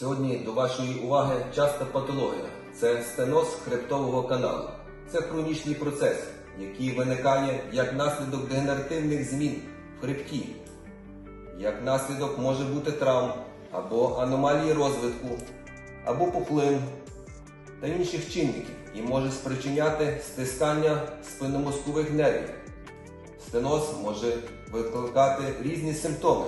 Сьогодні до вашої уваги часта патологія. Це стеноз хребтового каналу. Це хронічний процес, який виникає як наслідок дегенеративних змін в хребті. Як наслідок може бути травм або аномалії розвитку, або пухлин та інших чинників і може спричиняти стискання спинномозкових нервів. Стеноз може викликати різні симптоми,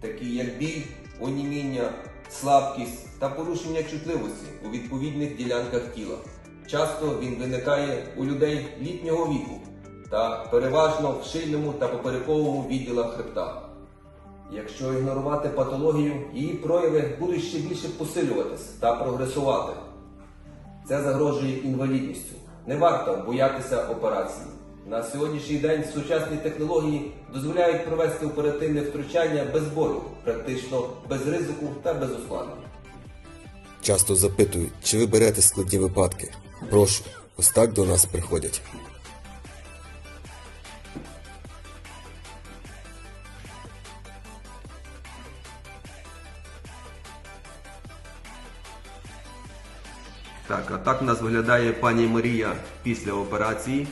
такі як біль, оніміння, слабкість та порушення чутливості у відповідних ділянках тіла. Часто він виникає у людей літнього віку та переважно в шийному та поперековому відділах хребта. Якщо ігнорувати патологію, її прояви будуть ще більше посилюватись та прогресувати. Це загрожує інвалідністю. Не варто боятися операції. На сьогоднішній день сучасні технології дозволяють провести оперативне втручання без болю, практично без ризику та без ускладнень. Часто запитують, чи ви берете складні випадки. Прошу, ось так до нас приходять. Так, а так у нас виглядає пані Марія після операції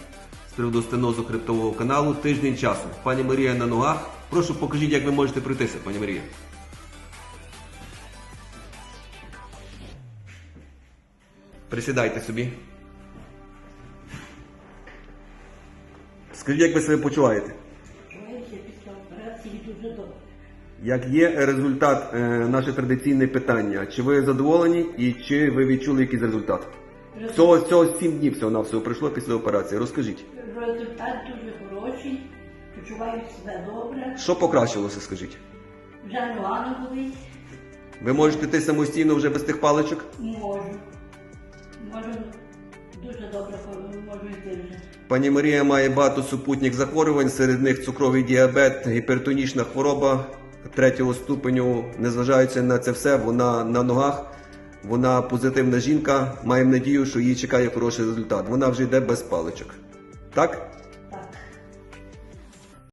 приводу хребтового каналу тиждень часу. Пані Марія на ногах. Прошу покажіть, як ви можете пройтися, пані Марія. Присідайте собі. Скажіть, як ви себе почуваєте? Як є результат, е, наше традиційне питання. Чи ви задоволені і чи ви відчули якийсь результат? Цього, цього 7 днів всього на всього пройшло після операції. Розкажіть, Результат дуже хороший, почуваю себе добре, що покращилося, скажіть? вже нога не болить, Ви можете йти самостійно вже без тих паличок? можу. Можу дуже добре можу йти вже. Пані Марія має багато супутніх захворювань, серед них цукровий діабет, гіпертонічна хвороба третього ступеню. Незважаючи на це все, вона на ногах, вона позитивна жінка. Маємо надію, що її чекає хороший результат. Вона вже йде без паличок. Так?